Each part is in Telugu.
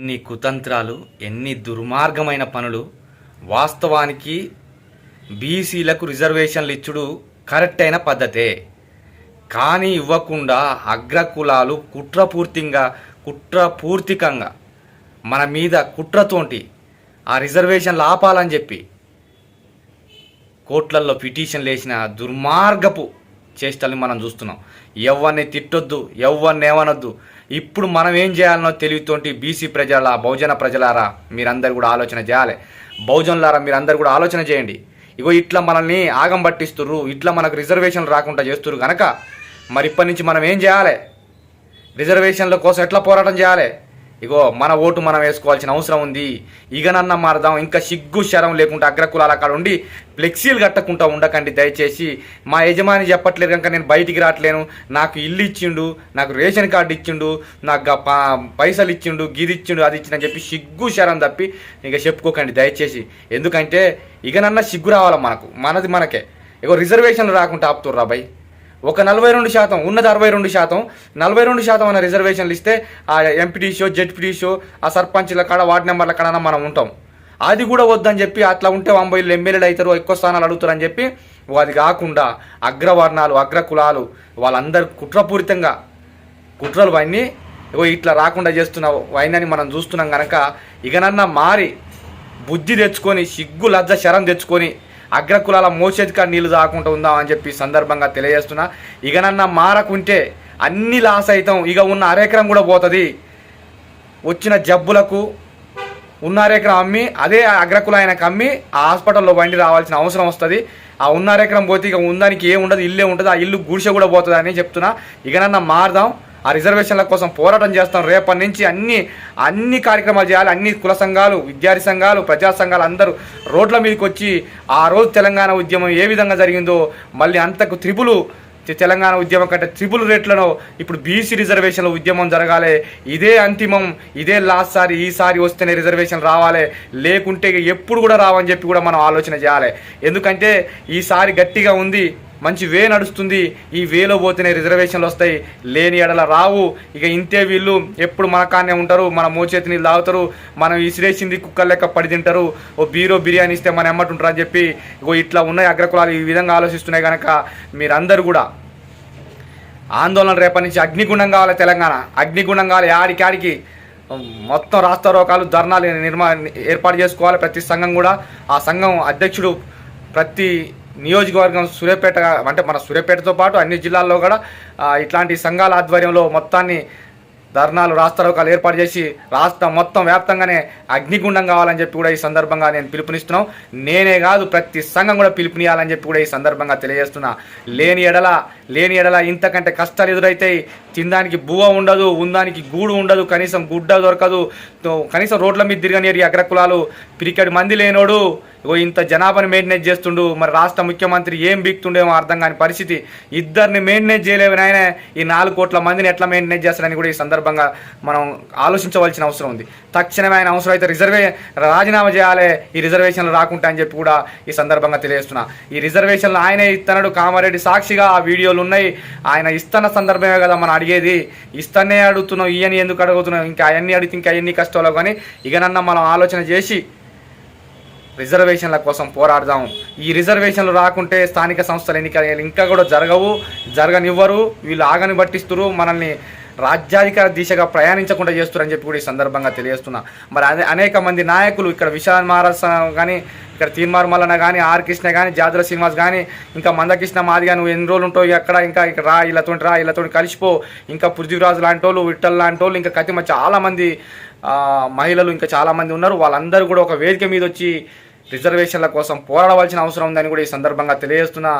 ఎన్ని కుతంత్రాలు ఎన్ని దుర్మార్గమైన పనులు వాస్తవానికి బీసీలకు రిజర్వేషన్లు ఇచ్చుడు కరెక్ట్ అయిన పద్ధతే. కానీ ఇవ్వకుండా అగ్రకులాలు కుట్రపూర్తిగా కుట్రపూర్తికంగా మన మీద కుట్రతోటి ఆ రిజర్వేషన్లు ఆపాలని చెప్పి కోట్లల్లో పిటిషన్లు వేసిన దుర్మార్గపు చేష్టల్ని మనం చూస్తున్నాం. ఎవరిని తిట్టొద్దు ఎవరిని ఏమనొద్దు ఇప్పుడు మనం ఏం చేయాలనో తెలివితోటి బీసీ ప్రజల బహుజన ప్రజలారా మీరందరూ కూడా ఆలోచన చేయాలి. బహుజనులారా మీరందరూ కూడా ఆలోచన చేయండి. ఇగో ఇట్లా మనల్ని ఆగం పట్టిస్తుర్రు ఇట్లా మనకు రిజర్వేషన్లు రాకుండా చేస్తుర్రు కనుక మరి ఇప్పటి నుంచి మనం ఏం చేయాలి? రిజర్వేషన్ల కోసం ఎట్లా పోరాటం చేయాలి? ఇగో మన ఓటు మనం వేసుకోవాల్సిన అవసరం ఉంది. ఇగనన్న మారదాం ఇంకా సిగ్గు శరం లేకుండా అగ్రకులాల అక్కడ ఉండి ఫ్లెక్సీలు కట్టకుండా ఉండకండి దయచేసి. మా యజమాని చెప్పట్లేదు కనుక నేను బయటికి రావట్లేను. నాకు ఇల్లు ఇచ్చిండు నాకు రేషన్ కార్డు ఇచ్చిండు నాకు పైసలు ఇచ్చిండు గిది ఇచ్చిండు అది ఇచ్చిండు అని చెప్పి సిగ్గు శరం తప్పి ఇంకా చెప్పుకోకండి దయచేసి. ఎందుకంటే ఇకనన్నా సిగ్గు రావాలి మనకు? మనది మనకే. ఇగో రిజర్వేషన్లు రాకుండా ఆపుతుర్రా బాయ్ ఒక నలభై రెండు శాతం ఉన్నది అరవై రెండు శాతం నలభై రెండు శాతం అనే రిజర్వేషన్లు ఇస్తే ఆ ఎంపీటీసో జెడ్పీటీసో ఆ సర్పంచ్ల కాడ వార్డు నెంబర్ల కాడ మనం ఉంటాం. అది కూడా వద్దని చెప్పి అట్లా ఉంటే వంబైలు ఎమ్మెల్యేలు అవుతారు ఎక్కువ స్థానాలు అడుగుతారని చెప్పి అది కాకుండా అగ్రవర్ణాలు అగ్ర కులాలు వాళ్ళందరూ కుట్రపూరితంగా కుట్రలు అవన్నీ ఇగో ఇట్లా రాకుండా చేస్తున్న వైనని మనం చూస్తున్నాం కనుక ఇకనన్నా మారి బుద్ధి తెచ్చుకొని సిగ్గు లజ్జ శరం తెచ్చుకొని అగ్రకులాల మోసేదిగా నీళ్ళు తాకుండా ఉందాం అని చెప్పి సందర్భంగా తెలియజేస్తున్నా. ఇకనన్నా మారకుంటే అన్ని లాస్ అవుతాం ఇక ఉన్న అరెకరం కూడా పోతుంది. వచ్చిన జబ్బులకు ఉన్న అరెకరం అమ్మి అదే అగ్రకుల ఆయనకు అమ్మి ఆ హాస్పిటల్లో బండి రావాల్సిన అవసరం వస్తుంది. ఆ ఉన్న అరెకరం పోతే ఇక ఉందానికి ఏముండదు ఉండదు ఇల్లే ఉంటుంది. ఆ ఇల్లు గుడిసె కూడా పోతుంది అని చెప్తున్నా ఇకనన్నా మారదాం. ఆ రిజర్వేషన్ల కోసం పోరాటం చేస్తాం. రేపటి నుంచి అన్ని అన్ని కార్యక్రమాలు చేయాలి. అన్ని కుల సంఘాలు విద్యార్థి సంఘాలు ప్రజా సంఘాలు అందరూ రోడ్ల మీదకి వచ్చి ఆ రోజు తెలంగాణ ఉద్యమం ఏ విధంగా జరిగిందో మళ్ళీ అంతకు త్రిపులు తెలంగాణ ఉద్యమం కంటే త్రిపుల్ రేట్లను ఇప్పుడు బీసీ రిజర్వేషన్ల ఉద్యమం జరగాలి. ఇదే అంతిమం ఇదే లాస్ట్ సారి ఈసారి వస్తేనే రిజర్వేషన్ రావాలి. లేకుంటే ఎప్పుడు కూడా రావని చెప్పి కూడా మనం ఆలోచన చేయాలి. ఎందుకంటే ఈసారి గట్టిగా ఉంది. మంచి వే నడుస్తుంది. ఈ వేలో పోతేనే రిజర్వేషన్లు వస్తాయి. లేని ఎడల రావు. ఇక ఇంతే వీళ్ళు ఎప్పుడు మన కానే ఉంటారు. మన మోచేతి నీళ్ళు తాగుతారు మనం ఇసిరేసింది కుక్కర్ లెక్క పడి తింటారు. ఓ బీరో బిర్యానీ ఇస్తే మన ఎమ్మటి ఉంటారు అని చెప్పి ఇగో ఇట్లా ఉన్నాయి అగ్రకులాలు. ఈ విధంగా ఆలోచిస్తున్నాయి కనుక మీరందరూ కూడా ఆందోళన రేపటి నుంచి అగ్నిగుండం కావాలి తెలంగాణ. అగ్నిగుండం కావాలి ఆడికాడికి. మొత్తం రాస్తారోకాలు ధర్నాలు నిర్మా ఏర్పాటు చేసుకోవాలి ప్రతి సంఘం కూడా. ఆ సంఘం అధ్యక్షుడు ప్రతి నియోజకవర్గం సూర్యాపేట అంటే మన సూర్యాపేటతో పాటు అన్ని జిల్లాల్లో కూడా ఇట్లాంటి సంఘాల ఆధ్వర్యంలో మొత్తాన్ని ధర్నాలు రాస్తారోకాలు ఏర్పాటు చేసి రాష్ట్రం మొత్తం వ్యాప్తంగానే అగ్నిగుండం కావాలని చెప్పి కూడా ఈ సందర్భంగా నేను పిలుపునిస్తున్నాం. నేనే కాదు ప్రతి సంఘం కూడా పిలుపునియాలని చెప్పి కూడా ఈ సందర్భంగా తెలియజేస్తున్నా. లేని ఎడల లేని ఎడల ఇంతకంటే కష్టాలు ఎదురైతాయి తినడానికి బువ్వ ఉండదు ఉందానికి గూడు ఉండదు కనీసం గుడ్డ దొరకదు. తో- కనీసం రోడ్ల మీద తిరగనేరు అగ్రకులాలు. పిరికడి మంది లేనోడు ఇగో ఇంత జనాభాని మెయింటెనెన్స్ చేస్తుండు. మరి రాష్ట్ర ముఖ్యమంత్రి ఏం బీక్తుండేమో అర్థం కాని పరిస్థితి. ఇద్దరిని మెయింటైన్ చేయలేవు నాయన. ఈ నాలుగు కోట్ల మందిని ఎట్లా మెయింటెనెన్స్ చేస్తారని కూడా ఈ సందర్భంగా మనం ఆలోచించవలసిన అవసరం ఉంది. తక్షణమే ఆయన అవసరం అయితే రిజర్వే రాజీనామా చేయాలి ఈ రిజర్వేషన్లు రాకుంటా అని చెప్పి కూడా ఈ సందర్భంగా తెలియజేస్తున్నా. ఈ రిజర్వేషన్లు ఆయనే ఇస్తున్నాడు కామారెడ్డి సాక్షిగా ఆ వీడియోలు ఉన్నాయి. ఆయన ఇస్తున్న సందర్భమే కదా మనం అడిగేది. ఇస్తనే అడుగుతున్నాం ఇవన్నీ ఎందుకు అడుగుతున్నాం ఇంకా అవన్నీ అడిగితే ఇంకా ఎన్ని కష్టాలు కానీ ఇకనన్నా మనం ఆలోచన చేసి రిజర్వేషన్ల కోసం పోరాడదాం ఈ రిజర్వేషన్లు రాకుంటే స్థానిక సంస్థల ఎన్నికలు ఇంకా కూడా జరగవు జరగనివ్వరు. వీళ్ళు ఆగని పట్టిస్తురు మనల్ని రాజ్యాధికార దిశగా ప్రయాణించకుండా చేస్తారని చెప్పి కూడా ఈ సందర్భంగా తెలియజేస్తున్నా. మరి అదే అనేక మంది నాయకులు ఇక్కడ విశాల్ మహారాజ్ కానీ ఇక్కడ తీన్మార్ మల్లన కానీ ఆర్ కృష్ణ కానీ జాదుల శ్రీనివాస్ కానీ ఇంకా మందకృష్ణ మాదిగా నువ్వు ఎన్ని రోజులు ఉంటావు ఎక్కడ ఇంకా ఇక్కడ రా వీళ్ళతో రా వీళ్ళతో కలిసిపో. ఇంకా పృథ్వీరాజు లాంటి వాళ్ళు విఠల్ లాంటి వాళ్ళు ఇంకా కతిమ చాలామంది మహిళలు ఇంకా చాలామంది ఉన్నారు. వాళ్ళందరూ కూడా ఒక వేదిక మీద వచ్చి రిజర్వేషన్ల కోసం పోరాడవలసిన అవసరం ఉందని కూడా ఈ సందర్భంగా తెలియజేస్తున్నా.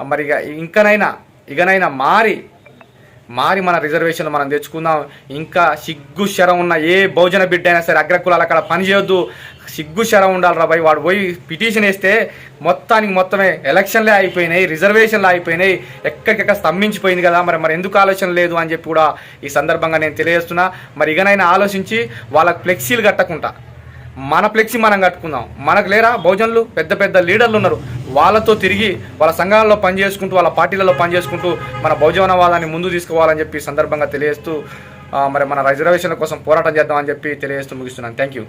మరి ఇక ఇంకనైనా ఇకనైనా మారి మారి మన రిజర్వేషన్లు మనం తెచ్చుకుందాం. ఇంకా సిగ్గు శరం ఉన్న ఏ బహుజన బిడ్డ అయినా సరే అగ్రకులాలు అక్కడ పనిచేయొద్దు సిగ్గు శరం ఉండాలి రా భయ్ వాడు పోయి పిటిషన్ వేస్తే మొత్తానికి మొత్తమే ఎలక్షన్లే అయిపోయినాయి రిజర్వేషన్లు అయిపోయినాయి. ఎక్కడికెక్కడ స్తంభించిపోయింది కదా. మరి మరి ఎందుకు ఆలోచన లేదు అని చెప్పి కూడా ఈ సందర్భంగా నేను తెలియజేస్తున్నా. మరి ఇకనైనా ఆలోచించి వాళ్ళకి ఫ్లెక్సీలు కట్టకుండా మన ఫ్లెక్సీ మనం కట్టుకుందాం. మనకు లేరా బహుజనులు పెద్ద పెద్ద లీడర్లు ఉన్నారు. వాళ్ళతో తిరిగి వాళ్ళ సంఘాలలో పనిచేసుకుంటూ వాళ్ళ పార్టీలలో పనిచేసుకుంటూ మన బహుజనవాదాన్ని ముందు తీసుకోవాలని చెప్పి సందర్భంగా తెలియజేస్తూ మరి మన రిజర్వేషన్ల కోసం పోరాటం చేద్దామని చెప్పి తెలియజేస్తూ ముగిస్తున్నాను. Thank you